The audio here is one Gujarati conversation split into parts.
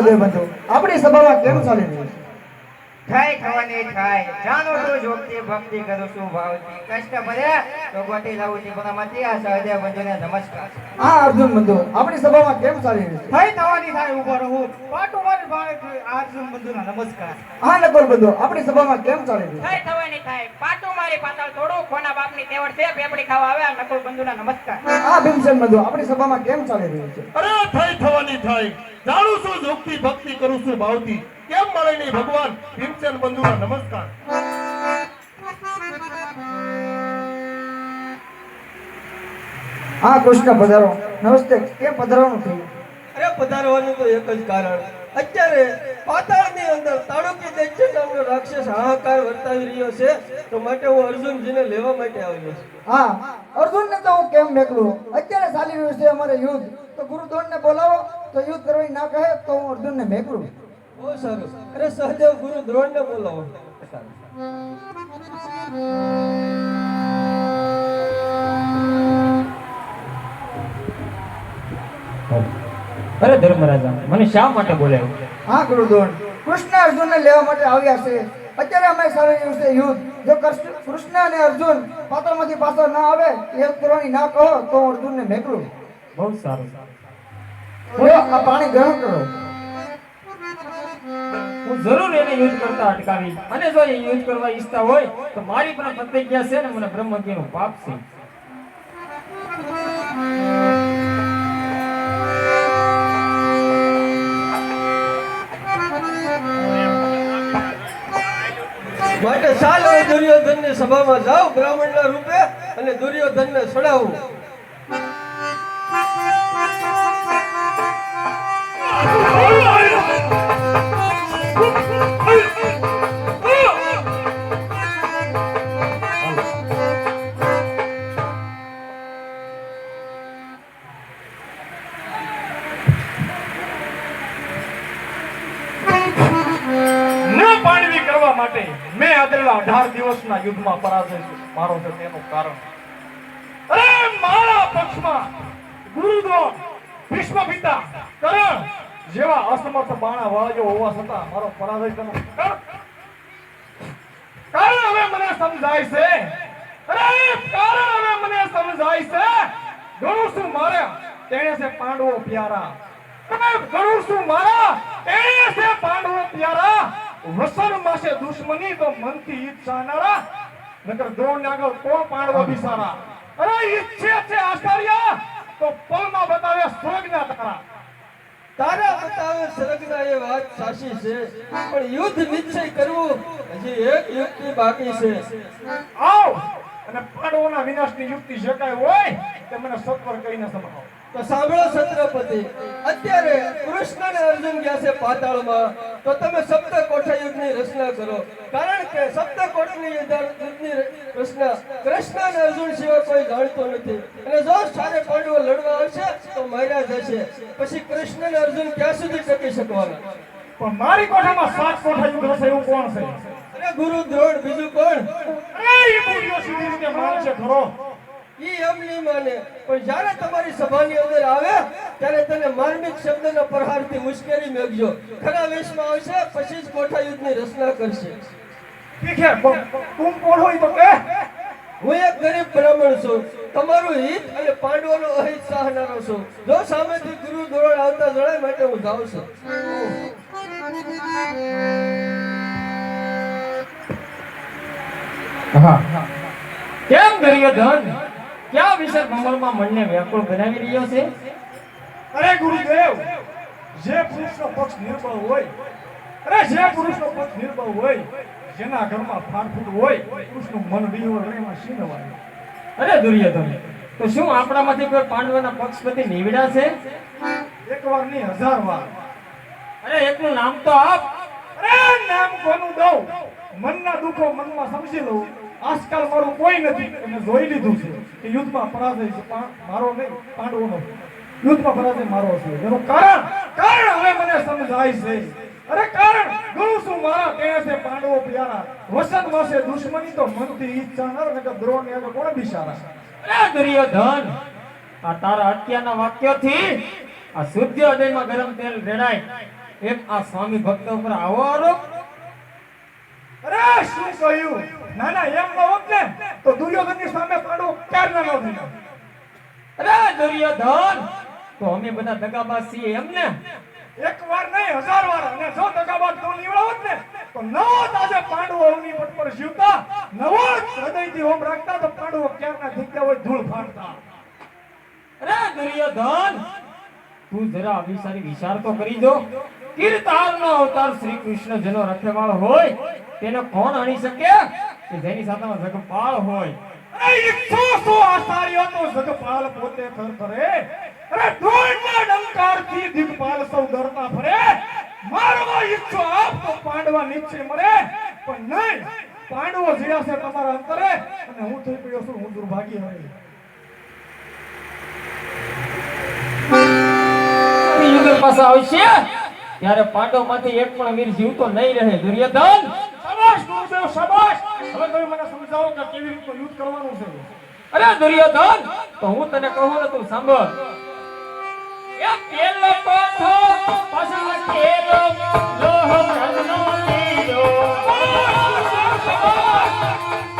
સહદેવ બંધુ. આપણી સભામાં કેમ ચાલે છે? થાય થવાની થાય જાણો તો જોગતી ભક્તિ કરું છું, ભાવથી. કષ્ટ ભર્યા, તો ગોટી લાવું છું. ગુનામાંથી આ સહદેવ બંધુને નમસ્કાર હા અર્જુન બંધુ આપણી સભામાં કેમ ચાલી રહ્યું છે? થઈ થવાની થાય ઊભો રહો. પાટો મારી ભાણે અર્જુન બંધુના નમસ્કાર. હા નકોર બંધુ આપણી સભામાં કેમ ચાલી રહ્યું છે? થઈ થવાની થાય. પાટો મારી પાતાળ થોડું કોના બાપની તેવડ છે પેપડી ખાવા આવે આ નકોર બંધુના નમસ્કાર. હા ભીમસેન બંધુ આપણી સભામાં કેમ ચાલી રહ્યું છે? અરે થઈ થવાની થાય. જાણું છું જોગતી ભક્તિ કરું છું ભાવતી કેમ મળે નહીં ભગવાન? ભીમસેન બંધુના નમસ્કાર. હા કૃષ્ણ પધારો. નમસ્તે. કેમ પધારવાનું થયું? અરે પધારવાનું તો એક જ કારણ. અત્યારે પાતાળની અંદર તાળુકી દૈત્ય નામનો રાક્ષસ હાહાકાર વર્તાવી રહ્યો છે તો માટે હું અર્જુનજીને લેવા માટે આવ્યો છું. હા અર્જુનને તો હું કેમ મેકલું? અત્યારે ચાલી રહ્યું છે અમારે યુદ્ધ. તો ગુરુદ્રોણને બોલાવો. તો યુદ્ધ કરવાની ના કહે તો હું અર્જુનને મેકલું. બહુ સારું. અરે સહદેવ ગુરુ દ્રોણને બોલાવો. અરે ધર્મરાજા મને શા માટે બોલાવ્યો હા ગુરુદોન. કૃષ્ણ અર્જુનને લેવા માટે આવ્યા છે. અત્યારે અમે સામે છે યુદ્ધ. જો કૃષ્ણ અને અર્જુન પાત્રમાંથી પાછળ ના આવે યુદ્ધ કરવાની ના કહો તો અર્જુનને મેકરું. બહુ સારું. સારું આ પાણી ગરમ કરો. હું જરૂર એને યુદ્ધ કરતા અટકાવી અને જો એ યુદ્ધ કરવા ઈચ્છતા હોય તો મારી પણ પ્રતિજ્ઞા છે ને મને બ્રહ્મજ્ઞનું પાપ છે. માટે ચાલ હવે દુર્યોધનની સભામાં જાઓ બ્રાહ્મણના રૂપે અને દુર્યોધનને છોડાવું ન અઢાર દિવસના યુદ્ધમાં પરાજય મારો છે તેનું કારણ. અરે, મારા પક્ષમાં ગુરુદ્રોણ ભીષ્મ પિતા કરણ જેવા અસમર્થ બાણા વાળજો હોવા છતાં મારો પરાજય તેનો કારણ. હવે મને સમજાય છે. અરે, કારણ હવે મને સમજાય છે. ઘણું શું મારે, તેણે છે પાંડવો પ્યારા. તમે ઘણું શું મારા, તેણે છે પાંડવો પ્યારા. વસન માસે દુશ્મની તો મનથી ઈચ્છાનારા નકર દ્રોણ ને આગળ કોણ પાંડવો બિસારા? અરે ઈચ્છે છે આચાર્ય તો પલમાં બતાવે સ્વર્ગના તારા. તારા બતાવે સ્વર્ગના એ વાત સાચી છે પણ યુદ્ધ નિશ્ચય કરવું હજી એક યુક્તિ બાકી છે. આવ અને પાડવોના વિનાશની યુક્તિ શકાય હોય તે મને સત્વર કરીને સમજાવો તો સાંભળો છત્રપતિ અત્યારે કૃષ્ણ અને અર્જુન ગયા છે પાતાળમાં. તો તમે સપ્ત કોઠા યુદ્ધની રચના કરો. કારણ કે સપ્ત કોઠની યુદ્ધની રચના કૃષ્ણ અને અર્જુન સિવાય કોઈ જાણતો નથી. અને જો સારે પાંડવો લડવા આવશે તો માર્યા જશે. પછી કૃષ્ણ અને અર્જુન ક્યાં સુધી ટકી શકવાના? પણ મારી કોઠામાં સાત કોઠાયુગ હશે એવું કોણ છે? અરે ગુરુ દ્રોણ બીજું કોણ? અરે એ બુદ્ધિઓ સુધી કે માને છે ખરો ઈ એમ નહીં માને. પણ જ્યારે તમારી સભાની અંદર આવે ત્યારે તેને માર્મિક શબ્દના પ્રહારથી મુશ્કેલી મેળજો. ખરા વેશમાં આવશે પછી જ કોઠા યુદ્ધની રચના કરશે. ઠીક છે તું કોણ હોય તો કે હું એક ગરીબ બ્રાહ્મણ છું. તમારું હિત અને પાંડવોનું અહિત ચાહનારો છું. જો સામેથી ગુરુ ધોરણ આવતા જણાય માટે હું જાઉં છું. કેમ દુર્યોધન ક્યાં વિશે ભ્રમણમાં મનને વ્યાકુળ બનાવી રહ્યો છે? અરે ગુરુદેવ જે પુરુષનો પક્ષ નિર્બળ હોય અરે જે પુરુષનો પક્ષ નિર્બળ હોય જેના ઘરમાં ફાડફૂટ હોય પુરુષનું મન વિહોર એમાં છીનવાય. અરે દુર્યોધન તો શું આપણામાંથી કોઈ પાંડવના પક્ષપતિ નીવડ્યા છે? એક વાર નહીં હજાર વાર. અરે એકનું નામ તો આપ. અરે નામ કોનું દઉં? મનના દુઃખો મનમાં સમજી લઉં. આજકાલ મારું કોઈ નથી મેં જોઈ લીધું છે. કે યુદ્ધમાં પરાજય છે મારો નહીં, પાંડવોનો. યુદ્ધમાં પરાજય મારો છે. એનું કારણ કારણ હવે મને સમજાય છે. અરે કારણ ઘણું શું મારા તે છે પાંડવો પ્યારા. વસન વાસે દુશ્મની તો મનથી ઈચ્છા નર ને દ્રોણ ને કોણ બિચારા અરે દુર્યોધન, આ તારા અત્યારના વાક્યથી આ શુદ્ધ હૃદયમાં ગરમ તેલ રેડાય. એમ આ સ્વામી ભક્તો ઉપર આવો આરોપ. અરે શું કહ્યું? ના ના એમ ન હોત ને. તો દુર્યોધનની સામે પાંડવો ક્યારના ન થયા અરે દુર્યોધન! તો અમે બધા દગાબાજ છીએ એમ ને? એક વાર નહીં હજાર વાર. અને જો દગાબાજ તો નીવડો હોત ને તો નવો તાજે પાંડવો અવની પટ પર જીવતા નવો હૃદયથી હોમ રાખતા તો પાંડવો ક્યારના જીત્યા હોય ધૂળ ફાડતા. અરે દુર્યોધન! તું જરા અભિસારી વિચાર તો કરી દો. કીર્તારનો અવતાર શ્રી કૃષ્ણ જેનો રખેવાળ હોય, તેને કોણ હણી શકે? કે જેની સાથેમાં જગપાળ હોય. ઈચ્છો સો પોતે થર કરે અરે ધૂળના ડંકારથી સૌ ડરતા ફરે. મારવા ઈચ્છો આપ પાંડવા નીચે મરે પણ નહીં, પાંડવો અને હું થઈ પડ્યો હું દુર્ભાગ્ય હોય પાસે આવશે ત્યારે પાંડવમાંથી એક પણ વીર જીવતો નહીં રહે. દુર્યોધન! શાબાશ ગુરુદેવ શાબાશ! હવે તમે મને સમજાવો કે કેવી રીતનું યુદ્ધ કરવાનું છે? અરે દુર્યોધન તો હું તને કહું ને તું સાંભળ. એ પેલો કોઠો પાછળ કેરો લોહ રત્નો લીલો. પેલો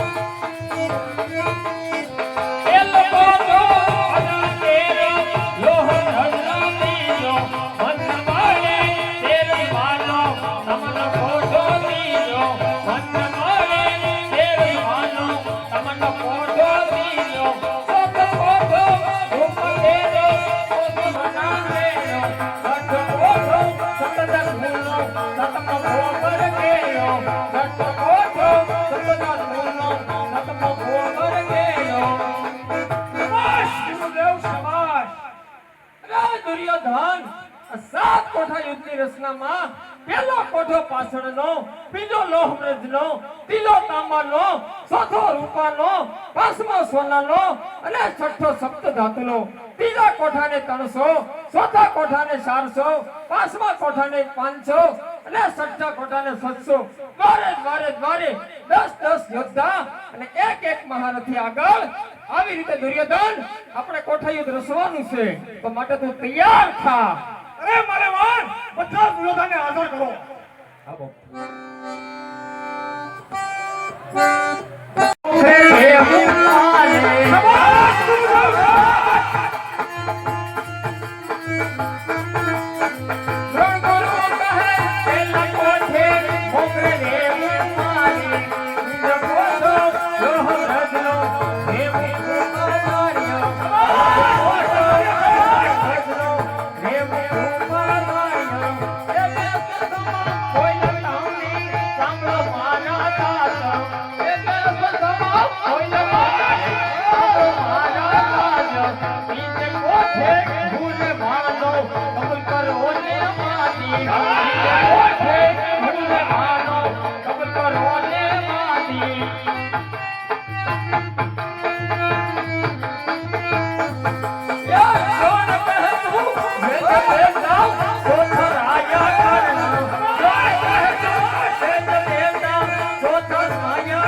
આ સાત કોઠા યુદ્ધની રચનામાં પહેલો કોઠો પાછળનો બીજો લોહમૃજનો ત્રીજો તાંબાનો ચોથો રૂપાનો પાંચમો સોનાનો અને છઠ્ઠો સપ્ત ધાતુનો ત્રીજા કોઠાને ત્રણસો ચોથા કોઠાને ચારસો, પાંચમા કોઠાને પાંચસો અને છઠ્ઠા કોઠાને સાતસો. દ્વારે દ્વારે દ્વારે દસ દસ યોદ્ધા અને એક એક મહારથી આગળ. આવી રીતે દુર્યોધન આપણે કોઠા યુદ્ધ રસવાનું છે. તો માટે તું તૈયાર થા. અરે મારે વાન બધા દુર્યોધનને હાજર કરો. આવો. અરે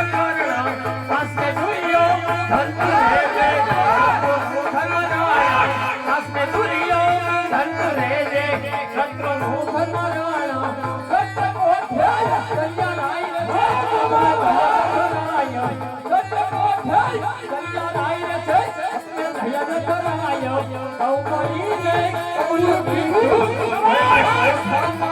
દુર્યોધન આ સાત કોઠા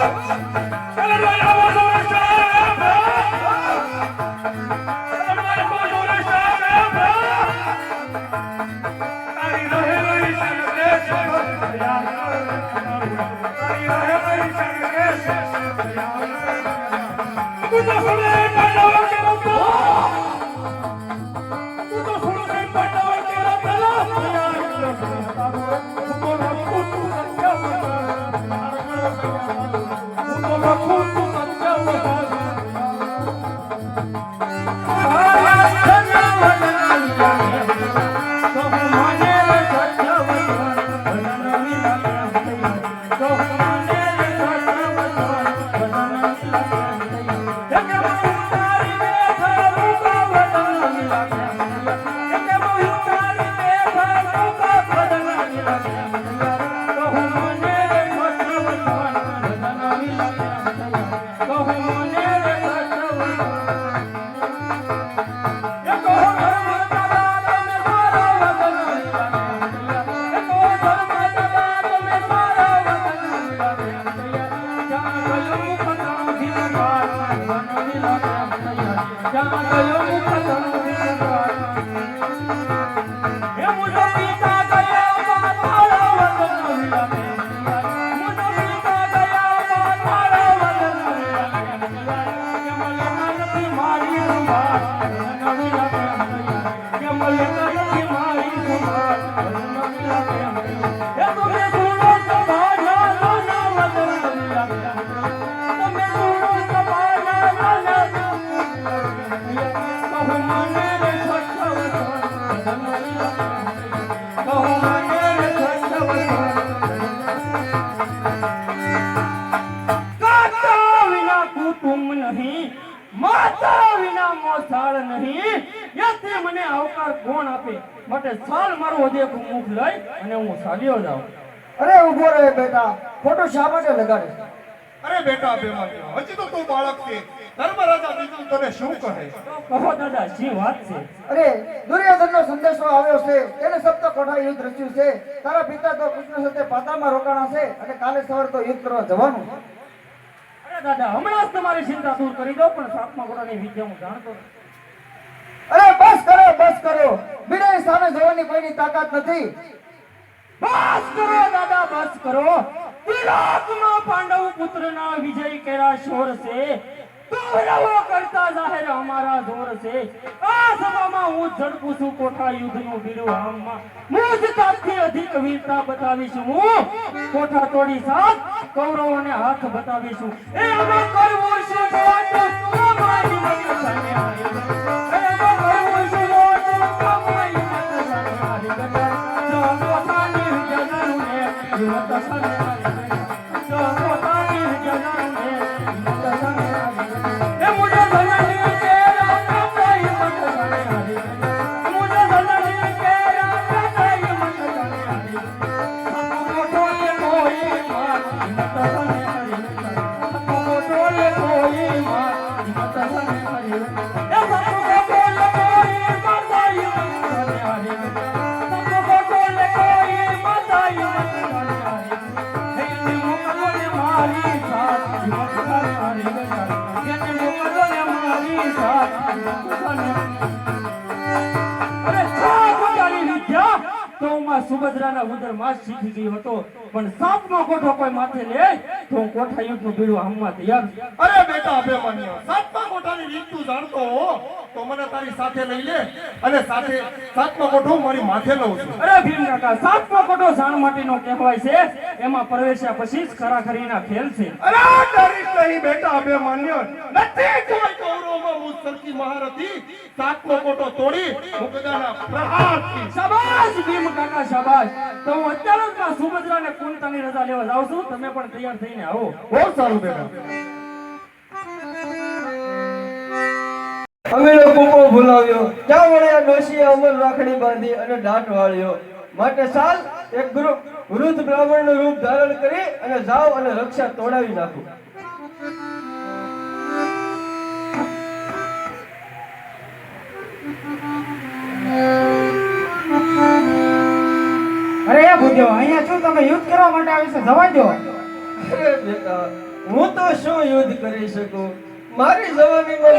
Yeah. અરે ઊભો રહે બેટા. ફોટો શા માટે લગાડે. અરે બેટા બેમાન. હજી તો તું બાળક છે. ધર્મરાજા બીજું તને શું કહે? કહો દાદા શી વાત છે. અરે દુર્યોધનનો સંદેશો આવ્યો છે. તેને સપ્ત કોઠા યુદ્ધ રચ્યું છે. તારા પિતા તો કૃષ્ણ સાથે પાતાળમાં રોકાણા છે અને કાલે સવારે તો યુદ્ધ કરવા જવાનું અરે દાદા હમણાં જ તમારી ચિંતા દૂર કરી દો પણ સાતમા કોઠાની વિદ્યા હું જાણતો અરે બસ કરો બસ કરો. બિરાય સામે જવાની કોઈની તાકાત નથી. બસ કરો, દાદા બસ કરો. તિલોકમાં પાંડવ પુત્રના વિજય કેરા શોર છે. કૌરવો કરતા જાહેર અમારા જોર છે. આ સભામાં હું ઝડપું છું કોઠા યુદ્ધનું બીડું હું જ તાથી અધિક વીરતા બતાવીશું હું. કોઠા તોડી સાથ કૌરવોને હાથ બતાવીશું. એ અમે કરવું છે મોટું અમારી મત સામે માં સુભદ્રાના ઉદરમાં જ શીખી ગયો હતો. પણ સાતમો કોઠો કોઈ માથે લે. તો હું કોઠા યુદ્ધનું બીડું હામવા તૈયાર અરે બેટા અભિમન્યુ સાતમા કોઠાની રીત તું જાણતો હો. તો મને તારી સાથે લઈ લે અને સાથે સાતમા કોઠો મારી માથે લઉં છું. અરે ભીમ કાકા સાતમો કોઠો જાણ માટીનો કહેવાય છે. એમાં પ્રવેશ્યા પછી જ ખરાખરીના ખેલ છે. અરે તારી નહીં બેટા અભિમન્યુ નથી કોઈ કૌરવમાં મુજ સરખી મહારથી સાતમો કોઠો તોડી મુકદાના પ્રહારથી. શાબાશ ભીમ કાકા શાબાશ. તો હું અત્યારે જ માં સુભદ્રાને કુંતાની રજા લેવા જાઉં છું. તમે પણ તૈયાર થઈને આવો. બહુ સારું બેટા. અમીનો કૂપો ભૂલાવ્યો. ત્યાં વળે આ ડોશીએ અમર રાખડી બાંધી અને દાંત વાળ્યો. માટે સાલ એક ગુરુ વૃદ્ધ બ્રાહ્મણનું રૂપ ધારણ કરી અને જાઓ અને રક્ષા તોડાવી નાખો. અરે ભૂદેવ અહીંયા શું તમે યુદ્ધ કરવા માટે આવી છે? જવા દો હું તો શું યુદ્ધ કરી શકું? મારી જવાનીમાં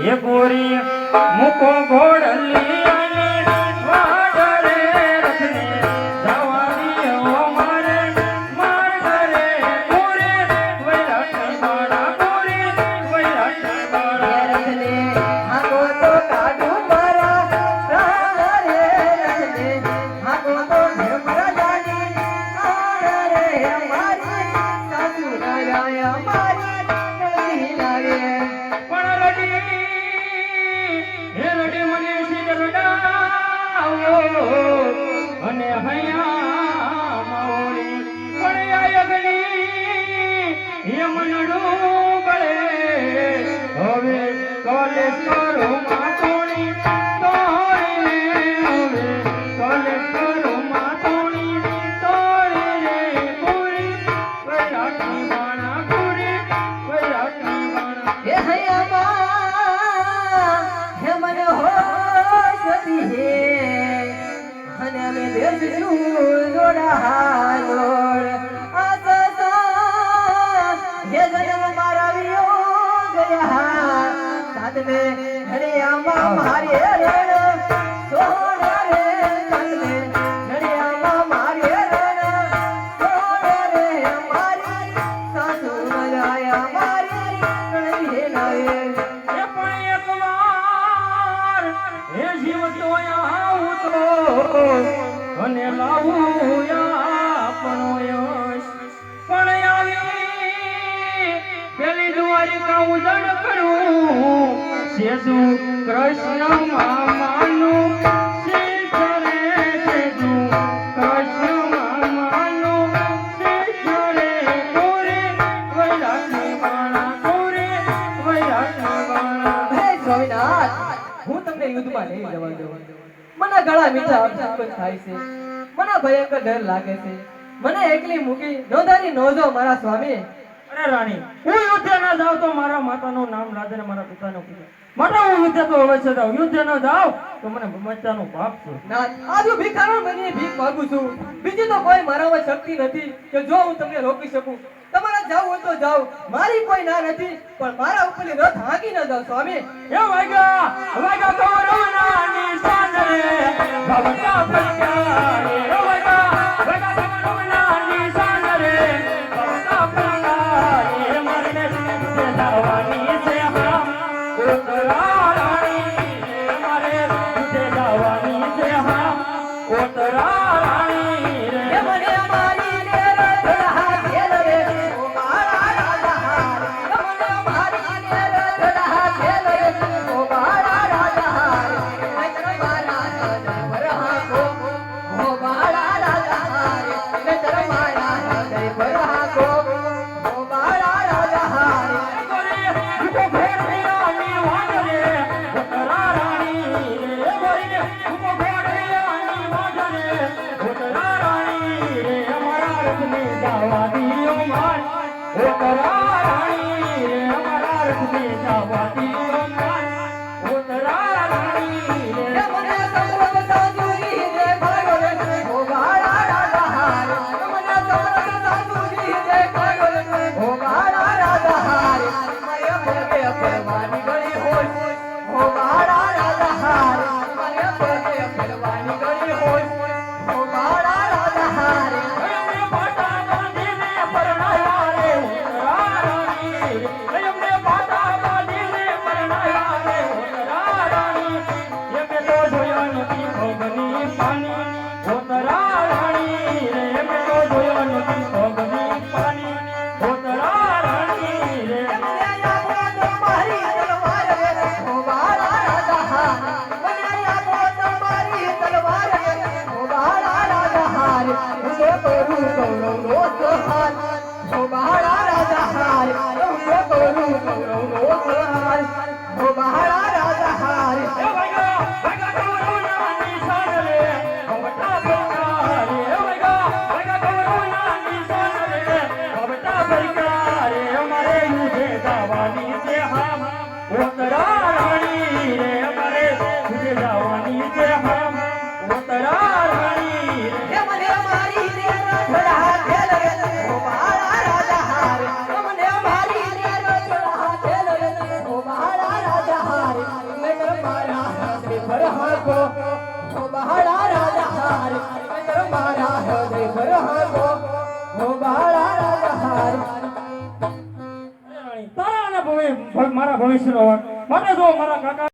એ ગોરી મૂકો ઘોડલી મારી રણ સોના રે તને ઘડિયામાં મારી રણ સોના રે મારી સાસુ કૃષ્ણ મામાનું હું તમને યુદ્ધમાં નહીં મને ગળા મીઠા થાય છે. મને ભયંકર ડર લાગે છે. મને એકલી મૂકી નોંધાની નોંધો મારા સ્વામી અને રાણી હું યુદ્ધ ના જાઉં તો મારા માતાનું નામ રાજા મારા પિતાનું પૂજા માટે હું યુદ્ધ તો હવે છે જાઉં યુદ્ધ ન જાઉં તો મને મમતાનો બાપ છે. ના આજ બની ભીખ માંગુ છું. બીજી તો કોઈ મારામાં શક્તિ નથી કે જો હું તમને રોકી શકું. તમારે જાવ હોય તો જાવ મારી કોઈ ના નથી પણ મારા ઉપર રથ હાકી ન જાઓ સ્વામી. એ વાગ્યા વાગ્યા તો ની સાંજે ભવતા પલકારે